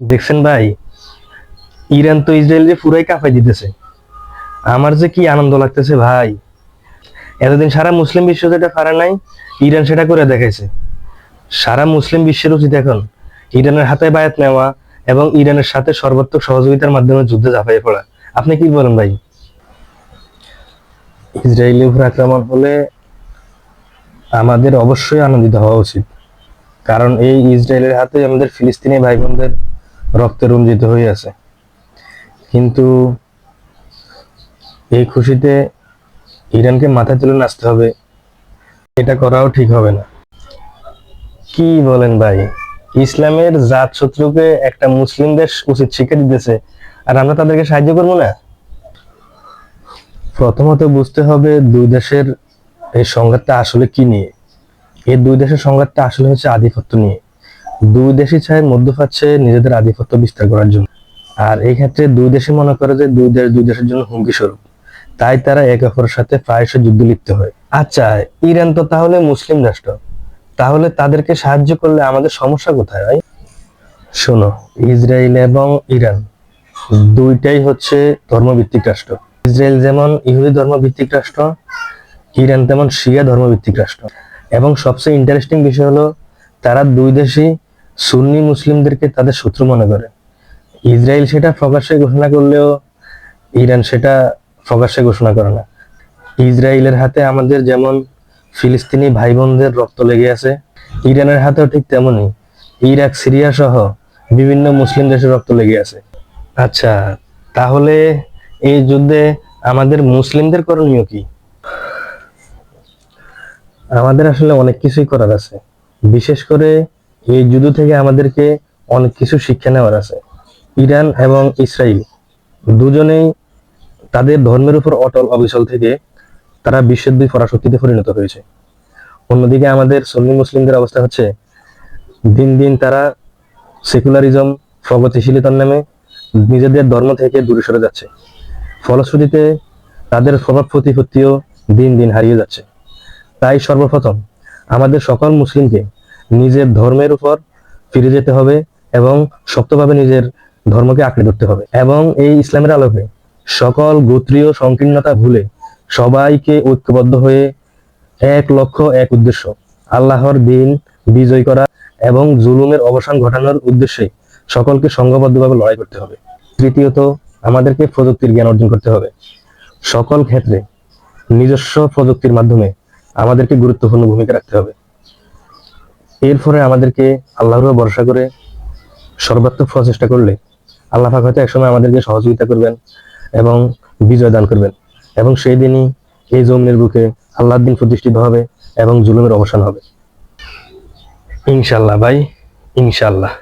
দেখছেন ভাই? ইরান তো ইসরায়েল যে পুরাই কাঁপাই দিতেছে। আমার যে কি আনন্দ লাগতেছে ভাই। এতদিন সারা মুসলিম বিশ্ব যেটা পারে নাই, ইরান সেটা করে দেখাইছে। সারা মুসলিম বিশ্বের উচিত এখন ইরানের হাতে বায়াত নেওয়া এবং ইরানের সাথে সর্বাত্মক সহযোগিতার মাধ্যমে যুদ্ধে ঝাঁপাইয়ে পড়া। আপনি কি বলেন ভাই? ইসরায়েলের উপর আক্রমণ হলে আমাদের অবশ্যই আনন্দিত হওয়া উচিত। কারণ এই ইসরায়েলের হাতে আমাদের ফিলিস্তিনি ভাই বোনদের রক্তে রঞ্জিত আছে। কিন্তু এই খুশিতে ইরানকে মাথায় তুলে নাচতে হবে, এটা করাও ঠিক হবে না। কি বলেন ভাই? ইসলামের জাত শত্রুকে একটা মুসলিম দেশ উচিত শিক্ষা দিতেছে, আর আমরা তাদেরকে সাহায্য করব না? প্রথমত বুঝতে হবে দুই দেশের এই সংঘাতটা আসলে কি নিয়ে। এই দুই দেশের সংঘাতটা আসলে হচ্ছে আধিপত্য নিয়ে। দুই দেশই চায় মধ্যপ্রাচ্যে নিজেদের আধিপত্য বিস্তার করার জন্য। আর এই ক্ষেত্রে দুই দেশই মনে করে যে দুই দেশ দুই দেশের জন্য হুমকি স্বরূপ। তাই তারা একে অপরের সাথে প্রায়শই যুদ্ধ লিপ্ত হয়। আচ্ছা ইরান তো তাহলে মুসলিম রাষ্ট্র। তাহলে তাদেরকে সাহায্য করলে আমাদের সমস্যা কোথায় ভাই? শোনো, ইসরায়েল এবং ইরান দুইটাই হচ্ছে ধর্মভিত্তিক রাষ্ট্র। ইসরায়েল যেমন ইহুদি ধর্মভিত্তিক রাষ্ট্র, ইরান তেমন শিয়া ধর্মভিত্তিক রাষ্ট্র। এবং সবচেয়ে ইন্টারেস্টিং বিষয় হলো, তারা দুই দেশই সুন্নি মুসলিমদেরকে তাদের শত্রু মনে করে। ইসরায়েল সেটা প্রকাশ্যে ঘোষণা করলেও ইরান সেটা প্রকাশ্যে ঘোষণা করে না। ইসরায়েলের হাতে আমাদের যেমন ফিলিস্তিনি ভাই বোনদের রক্ত লেগে আছে, ইরানের হাতেও ঠিক তেমনই। ইরাক, সিরিয়া সহ বিভিন্ন মুসলিম দেশের রক্ত লেগে আছে। আচ্ছা তাহলে এই যুদ্ধে আমাদের মুসলিমদের করণীয় কি? আমাদের আসলে অনেক কিছুই করার আছে। বিশেষ করে এই যুদ্ধ থেকে আমাদেরকে অনেক কিছু শিক্ষা নেওয়ার আছে। ইরান এবং ইসরায়েল দুজনেই তাদের ধর্মের উপর অটল অবিচল থেকে তারা বিশ্বের দুই পরাশক্তিতে পরিণত হয়েছে। অন্যদিকে আমাদের সুন্নি মুসলিমদের অবস্থা হচ্ছে, দিন দিন তারা সেকুলারিজম, প্রগতিশীলতার নামে নিজেদের ধর্ম থেকে দূরে সরে যাচ্ছে। ফলশ্রুতিতে তাদের স্বভাব প্রতিপত্তিও দিন দিন হারিয়ে যাচ্ছে। তাই সর্বপ্রথম আমাদের সকল মুসলিমকে নিজের ধর্মের উপর ফিরে যেতে হবে এবং শক্তভাবে নিজের ধর্মকে আঁকড়ে ধরতে হবে। এবং এই ইসলামের আলোকে সকল গোত্রীয় সংকীর্ণতা ভুলে সবাইকে ঐক্যবদ্ধ হয়ে এক লক্ষ্য, এক উদ্দেশ্য, আল্লাহর দিন বিজয় করা এবং জুলুমের অবসান ঘটানোর উদ্দেশ্যে সকলকে সংঘবদ্ধভাবে লড়াই করতে হবে। তৃতীয়ত, আমাদেরকে প্রযুক্তির জ্ঞান অর্জন করতে হবে। সকল ক্ষেত্রে নিজস্ব প্রযুক্তির মাধ্যমে আমাদেরকে গুরুত্বপূর্ণ ভূমিকা রাখতে হবে। এরপরে আমাদেরকে আল্লাহর ভরসা করে সর্বাত্মক প্রচেষ্টা করলে আল্লাহ পাক হয়তো একসময় আমাদেরকে সহযোগিতা করবেন এবং বিজয় দান করবেন। এবং সেই দিনই এই জমিনের বুকে আল্লাহর দিন প্রতিষ্ঠিত হবে এবং জুলুমের অবসান হবে। ইনশাল্লাহ ভাই ইনশাল্লাহ